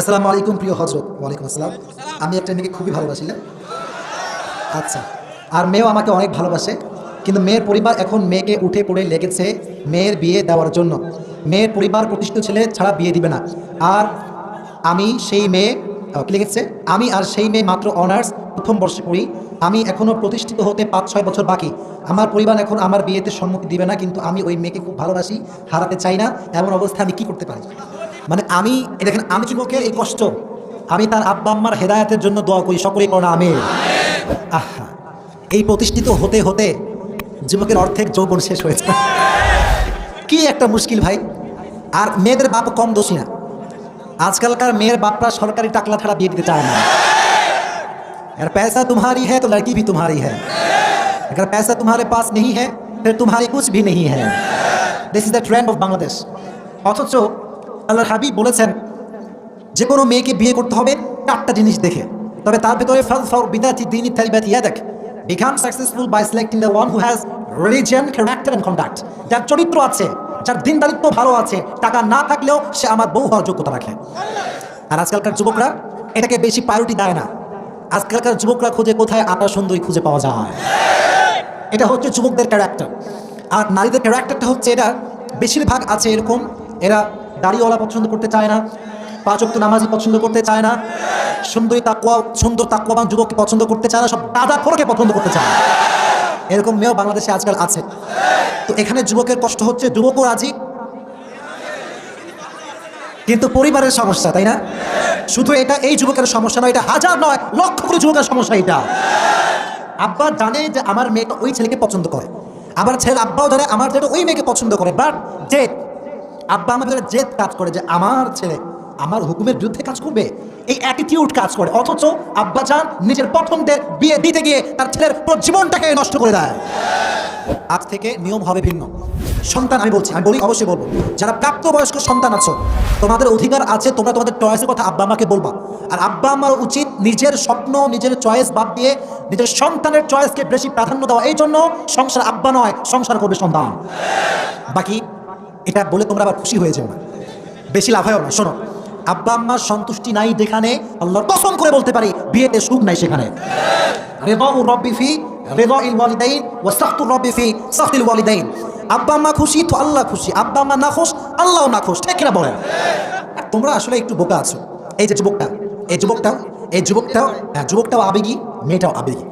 আসসালামু আলাইকুম প্রিয় হজরত। ওয়ালাইকুম আসসালাম। আমি একটা মেয়েকে খুবই ভালোবাসি, না? আচ্ছা। আর মেয়েও আমাকে অনেক ভালোবাসে। কিন্তু মেয়ের পরিবার এখন মেয়েকে উঠে পড়ে লেগেছে মেয়ের বিয়ে দেওয়ার জন্য। মেয়ের পরিবার প্রতিষ্ঠিত ছেলে ছাড়া বিয়ে দিবে না। আর আমি সেই মেয়ে লিখেছে আমি আর সেই মেয়ে মাত্র অনার্স প্রথম বর্ষে পড়ি। আমি এখনও প্রতিষ্ঠিত হতে পাঁচ ছয় বছর বাকি। আমার পরিবার এখন আমার বিয়েতে সম্মতি দিবে না, কিন্তু আমি ওই মেয়েকে খুব ভালোবাসি, হারাতে চাই না। এমন অবস্থা আমি কি করতে পারি? মানে আমি এই দেখেন আমি যুবকের এই কষ্ট আমি তার আব্বা আম্মার হেদায়তের জন্য দোয়া করি সকলেই করোনা আমি আহা এই প্রতিষ্ঠিত হতে হতে যুবকের অর্ধেক যৌবন শেষ হয়েছে কি একটা মুশকিল ভাই আর মেয়েদের বাপ কম দোষী না আজকালকার মেয়ের বাপরা সরকারি টাকলা ছাড়া বিয়ে দিতে চায় না अगर पैसा तुम्हारी है तो लड़की भी तुम्हारी है अगर पैसा तुम्हारे पास नहीं है फिर तुम्हारी कुछ भी नहीं है this is the trend of Bangladesh অথচ আল্লাহ হাবিব বলেছেন, যে কোনো মেয়েকে বিয়ে করতে হবে চারটা জিনিস দেখে। তবে তার ভেতরে ফল ফর বিদাতি দিন ইত্যাদি ইয়াদাক become successful by selecting the one who has religion character and conduct যার চরিত্র আছে, যার দিন দারিত্ব ভালো আছে, টাকা না থাকলেও সে আমার বউ হওয়ার যোগ্যতা রাখে। আর আজকালকার যুবকরা এটাকে বেশি প্রায়োরিটি দেয় না। আজকালকার যুবকরা খুঁজে কোথায় আটা সুন্দরী খুঁজে পাওয়া যায়? এটা হচ্ছে যুবকদের ক্যারেক্টার আর নারীদের ক্যারেক্টারটা হচ্ছে এটা বেশিরভাগ আছে এরকম, এরা দাড়িওয়ালা পছন্দ করতে চায় না পাঁচক্ত নামাজি পছন্দ করতে চায় না, সুন্দরী তাকুয়া সুন্দর তাকুয়াবান যুবককে পছন্দ করতে চায় না, সব দাদা খোরকে পছন্দ করতে চায় না। এরকম মেয়েও বাংলাদেশে আজকাল আছে। তো এখানে যুবকের কষ্ট হচ্ছে, যুবকও রাজি? কিন্তু পরিবারের সমস্যা, তাই না? শুধু এটা এই যুবকের সমস্যা নয়, এটা হাজার নয়, লক্ষ কোটি যুবকের সমস্যা এটা। আব্বা জানে যে আমার মেয়েটা ওই ছেলেকে পছন্দ করে। আবার ছেলের আব্বাও জানে আমার ছেলেটা ওই মেয়েকে পছন্দ করে বাট জেদ আব্বা আমার ভিতরে জেদ কাজ করে যে আমার ছেলে আমার হুকুমের বিরুদ্ধে কাজ করবে। এই অ্যাটিটিউড কাজ করে, অথচ আব্বা যান নিজের পছন্দের বিয়ে দিতে গিয়ে তার ছেলের পুরো জীবনটাকে নষ্ট করে দেয়। আজ থেকে নিয়ম হবে ভিন্ন। সন্তান, আমি বলছি, আমি বলি, অবশ্যই বলব, যারা প্রাপ্তবয়স্ক সন্তান আছো, তোমাদের অধিকার আছে, তোমরা তোমাদের চয়েসের কথা আব্বা আমাকে বলবা। আর আব্বা আমার উচিত নিজের স্বপ্ন, নিজের চয়েস বাদ দিয়ে নিজের সন্তানের চয়েসকে বেশি প্রাধান্য দেওয়া। এই জন্য সংসার আব্বা নয়, সংসার করবে সন্তান। বাকি এটা বলে তোমরা আবার খুশি হয়ে যাও না। বেশি লাভ হয় না, শোনো। আব্বা আম্মার সন্তুষ্টি নাই যেখানে, আল্লাহর কসম করে বলতে পারি, বিয়েতে সুখ নাই সেখানে। ও খুশি তো আল্লাহ খুশি। না তোমরা আসলে একটু বোকা আছো। এই যে যুবকটা, এই যুবকটা, এই যুবকটাও হ্যাঁ যুবকটাও আবেগী, মেয়েটাও আবেগী।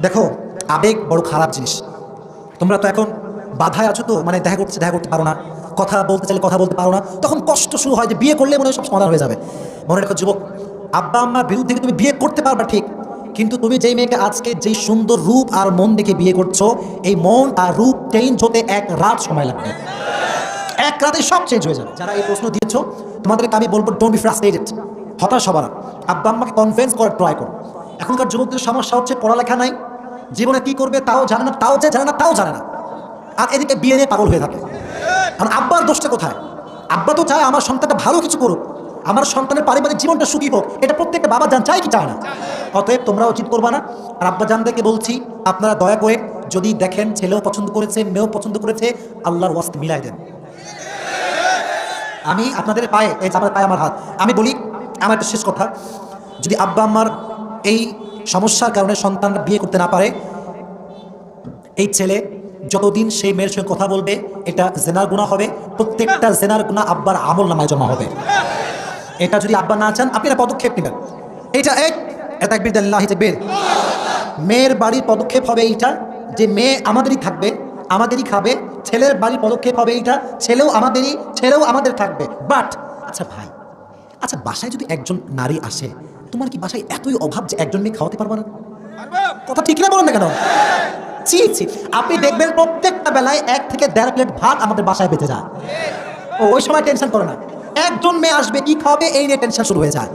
দেখো, আবেগ বড় খারাপ জিনিস। তোমরা তো এখন বাধায় আছো তো মানে দেখা করতে দেখা করতে পারো না। কথা বলতে চাইলে কথা বলতে পারো না। তখন কষ্ট শুরু হয় যে বিয়ে করলে মনে হয় সব সমাধান হয়ে যাবে। মনে রেখো যুবক, আব্বা আম্মার বিরুদ্ধে তুমি বিয়ে করতে পারবা? ঠিক। কিন্তু তুমি যেই মেয়েকে আজকে যেই সুন্দর রূপ আর মন দেখে বিয়ে করছ, এই মন আর রূপ চেঞ্জ হতে এক রাত সময় লাগবে। এক রাতে সব চেঞ্জ হয়ে যাবে। যারা এই প্রশ্ন দিয়েছ, তোমাদেরকে আমি বলব ডোন্ট বি ফ্রাস্ট্রেটেড হতাশ হবার। আব্বা আম্মাকে কনফিডেন্স করার ট্রাই করো। এখনকার যুবকদের সমস্যা হচ্ছে পড়ালেখা নাই। জীবনে কি করবে তাও জানে না, তাও যে জানে না, তাও জানে না। আর এদিকে বিয়ে নিয়ে পাগল হয়ে থাকে। কারণ আব্বার দোষটা কোথায়? আব্বা তো চায় আমার সন্তানটা ভালো কিছু করুক। আমার সন্তানের পারিবারিক জীবনটা সুখী হোক। এটা প্রত্যেকটা বাবা জান চায় কি চায় না? অতএব তোমরা উচিত করবা না। আর আব্বা জানদেরকে বলছি, আপনারা দয়া করে যদি দেখেন ছেলেও পছন্দ করেছে, মেয়েও পছন্দ করেছে, আল্লাহর ওয়াস্ত মিলাই দেন। আমি আপনাদের পায়ে, এই আমার পায়ে আমার হাত, আমি বলি, আমার একটা শেষ কথা। যদি আব্বা আমার এই সমস্যার কারণে সন্তানরা বিয়ে করতে না পারে, এই ছেলে যতদিন সেই মেয়ের সঙ্গে কথা বলবে এটা জেনার গুণা হবে প্রত্যেকটা জেনার গুণা আব্বার আমল নামায় জমা হবে। এটা যদি আব্বা না চান আপনারা পদক্ষেপ নেবেন। এটা এক এটা একবির আল্লাহ বের মেয়ের বাড়ির পদক্ষেপ হবে এইটা যে মেয়ে আমাদেরই থাকবে আমাদেরই খাবে ছেলের বাড়ির পদক্ষেপ হবে এইটা ছেলেও আমাদেরই ছেলেও আমাদের থাকবে। বাট আচ্ছা ভাই আচ্ছা বাসায় যদি একজন নারী আসে তোমার কি বাসায় এতই অভাব যে একজন মেয়ে খাওয়াতে পারবে না? কথা ঠিক না বলেন না কেন? ছি ছি। আপনি দেখবেন প্রত্যেকটা বেলায় এক থেকে দেড় প্লেট ভাত আমাদের বাসায় বেঁচে যায়। ও, ওই সময় টেনশন করে না। একজন মেয়ে আসবে, কি খাবে, এই নিয়ে টেনশন শুরু হয়ে যায়।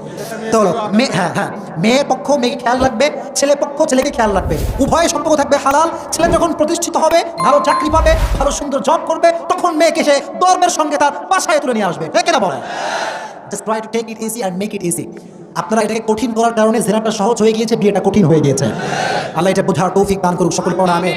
তো মেয়ে হ্যাঁ হ্যাঁ মেয়ে পক্ষ মেয়েকে খেয়াল রাখবে, ছেলে পক্ষ ছেলেকে খেয়াল রাখবে। উভয় সম্পর্ক থাকবে হালাল। ছেলে যখন প্রতিষ্ঠিত হবে, ভালো চাকরি পাবে, ভালো সুন্দর জব করবে, তখন মেয়েকে সে ধর্মের সঙ্গে তার বাসায় তুলে নিয়ে আসবে। ঠিক না বলে just try to take it easy and make it easy আপনারা এটাকে কঠিন করার কারণে জেনাটা সহজ হয়ে গিয়েছে, বিয়েটা কঠিন হয়ে গিয়েছে। আল্লাহ এটা বোঝার টৌফিক দান করুক সকল পড়া আমি